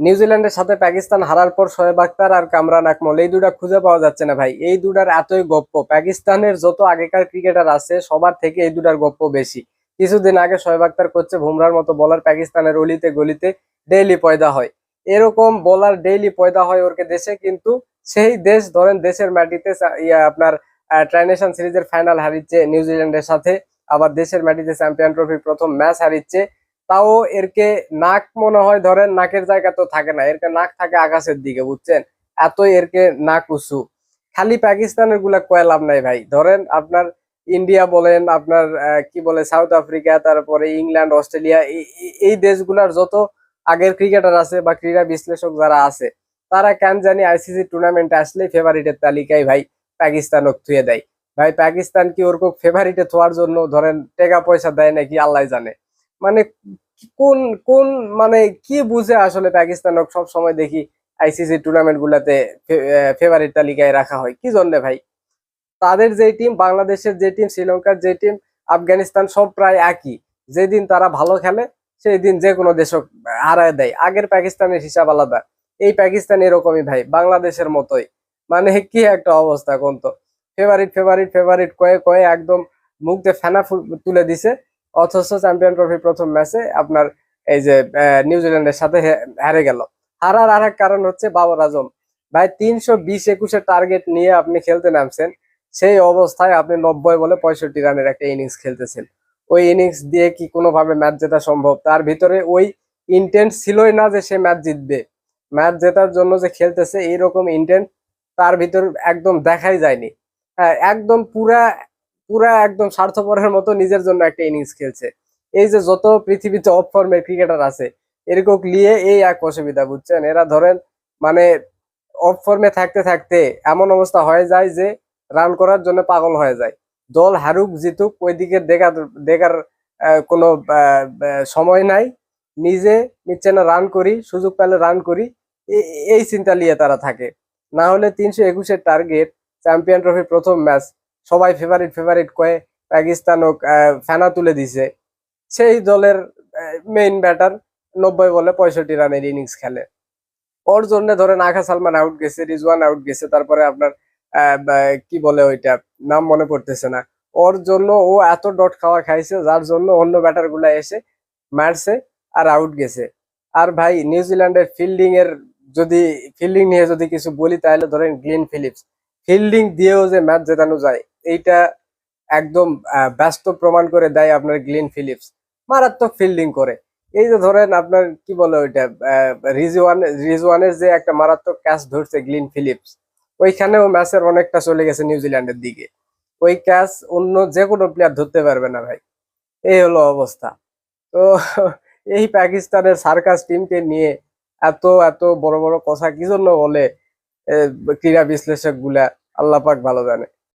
নিউজিল্যান্ডের সাথে পাকিস্তান হারার পর শোয়েব আক্তার আর কামরান আকমল, এই দুটা খুঁজে পাওয়া যাচ্ছে না ভাই। এই দুটার এতই গপ্প। পাকিস্তানের যত আগেকার ক্রিকেটার আছে, সবার থেকে এই দুটার গপ্প বেশি। কিছুদিন আগে শোয়েব আক্তার করছে বুমরার মতো বলার পাকিস্তানের অলিতে গলিতে ডেইলি পয়দা হয়। এরকম বলার ডেইলি পয়দা হয় ওরকে দেশে, কিন্তু সেই দেশ ধরেন দেশের মাটিতে ইয়া আপনার ট্রাইনেশন সিরিজের ফাইনাল হারিচ্ছে নিউজিল্যান্ডের সাথে। আবার দেশের মাটিতে চ্যাম্পিয়ন ট্রফির প্রথম ম্যাচ হারিচ্ছে তাও এরকে নাক মনে হয় ধরেন নাকের জায়গা তো থাকে না, এরকে নাক থাকে আকাশের দিকে, বুঝছেন? এতই এরকে নাক উঁচু। খালি পাকিস্তানেরগুলা কয়ে লাভ নাই ভাই। ধরেন আপনার ইন্ডিয়া বলেন, আপনার কি বলে, সাউথ আফ্রিকা, তারপরে ইংল্যান্ড, অস্ট্রেলিয়া এই- দেশগুলার যত আগের ক্রিকেটার আছে বা ক্রীড়া বিশ্লেষক যারা আছে, তারা কেন জানি আইসিসি টুর্নামেন্টে আসলে ফেভারিটের তালিকায় ভাই পাকিস্তানক থুয়ে দেয়। ভাই পাকিস্তান কি ওরকম ফেভারিটে থোয়ার জন্য ধরেন টাকা পয়সা দেয় নাকি আল্লাহ জানে। মানে কোন কোন মানে কি বুঝে আসলে পাকিস্তানক সব সময় দেখি আইসিসি টুর্নামেন্ট গুলাতে ফেভারিট তালিকায় রাখা হয়? কি জন্য ভাই? তাদের যে টিম বাংলাদেশের যে টিম শ্রীলঙ্কার যে টিম আফগানিস্তান সব প্রায় একই। যেদিন তারা ভালো খেলে সেই দিন যে কোনো দেশক হারায় দেয়। আগের পাকিস্তানের হিসাব আলাদা। এই পাকিস্তান এরকমই ভাই, বাংলাদেশের মতোই। মানে কি একটা অবস্থা কোন তো? ফেভারিট ফেভারিট ফেভারিট কয়ে কয়ে একদম মুখ দিয়ে ফেনা তুলে দিছে। অথচ চ্যাম্পিয়ন ট্রফি প্রথম ম্যাচে আপনার এই যে নিউজিল্যান্ডের সাথে হেরে গেল। হারার আর কারণ হচ্ছে বাবর আজম। ভাই, তিনশো বিশ একুশের টার্গেট নিয়ে আপনি খেলতে নামছেন, সেই অবস্থায় আপনি নব্বই বলে পঁয়ষট্টি রানের একটা ইনিংস খেলতেছেন। ওই ইনিংস দিয়ে কি কোনোভাবে ম্যাচ জেতা সম্ভব? তার ভিতরে ওই ইন্টেন্ট ছিলই না যে সে ম্যাচ জিতবে। ম্যাচ জেতার জন্য যে খেলতেছে, এইরকম ইন্টেন্ট তার ভিতর একদম দেখাই যায়নি। হ্যাঁ একদম পুরা পুরা একদম স্বার্থপরের মতো নিজের জন্য একটা ইনিংস খেলছে। এই যে যত পৃথিবীতে অফ ফর্মের ক্রিকেটার আছে, এরকম নিয়ে এই এক অসুবিধা, বুঝছেন? এরা ধরেন মানে অফ ফর্মে থাকতে থাকতে এমন অবস্থা হয়ে যায় যে রান করার জন্য পাগল হয়ে যায়। দল হারুক, জিতুক, ওইদিকে দেখার দেখার কোনো সময় নাই। নিজে নিচ্ছে না রান করি, সুযোগ পেলে রান করি। এই চিন্তা নিয়ে তারা থাকে। না হলে তিনশো একুশের টার্গেট চ্যাম্পিয়ন ট্রফির প্রথম ম্যাচ সবাই ফেভারিট ফেভারিট কয়ে পাকিস্তানও ফেনা তুলে দিছে। সেই দলের মেইন ব্যাটার নব্বই বলে পঁয়ষট্টি রানের ইনিংস খেলে। ওর জন্য ধরেন আখা সালমান আউট গেছে, রিজওয়ান আউট গেছে, তারপরে আপনার কি বলে ওইটা? নাম মনে পড়তেছে না। ওর জন্য ও এত ডট খাওয়া খাইছে, যার জন্য অন্য ব্যাটারগুলা এসে মারছে আর আউট গেছে। আর ভাই নিউজিল্যান্ডের ফিল্ডিং এর যদি ফিল্ডিং নিয়ে যদি কিছু বলি, তাহলে ধরেন গ্লিন ফিলিপস ফিল্ডিং দিয়েও যে ম্যাচ জেতানো যায় এইটা একদম ব্যস্ত প্রমাণ করে দেয় আপনার গ্লিন ফিলিপস। মারাত্মক ফিল্ডিং করে। এই যে ধরেন আপনার কি বলে ওইটা রিজওয়ান, রিজওয়ানের যে একটা মারাত্মক ক্যাচ ধরছে গ্লিন ফিলিপস, ওইখানেও ম্যাচের অনেকটা চলে গেছে নিউজিল্যান্ডের দিকে। ওই ক্যাচ অন্য যে কোনো প্লেয়ার ধরতে পারবে না ভাই। এই হলো অবস্থা। তো এই পাকিস্তানের সার্কাস টিমকে নিয়ে এত এত বড় বড় কথা কি জন্য বলে ক্রীড়া বিশ্লেষকগুলা আল্লাহ পাক ভালো জানে।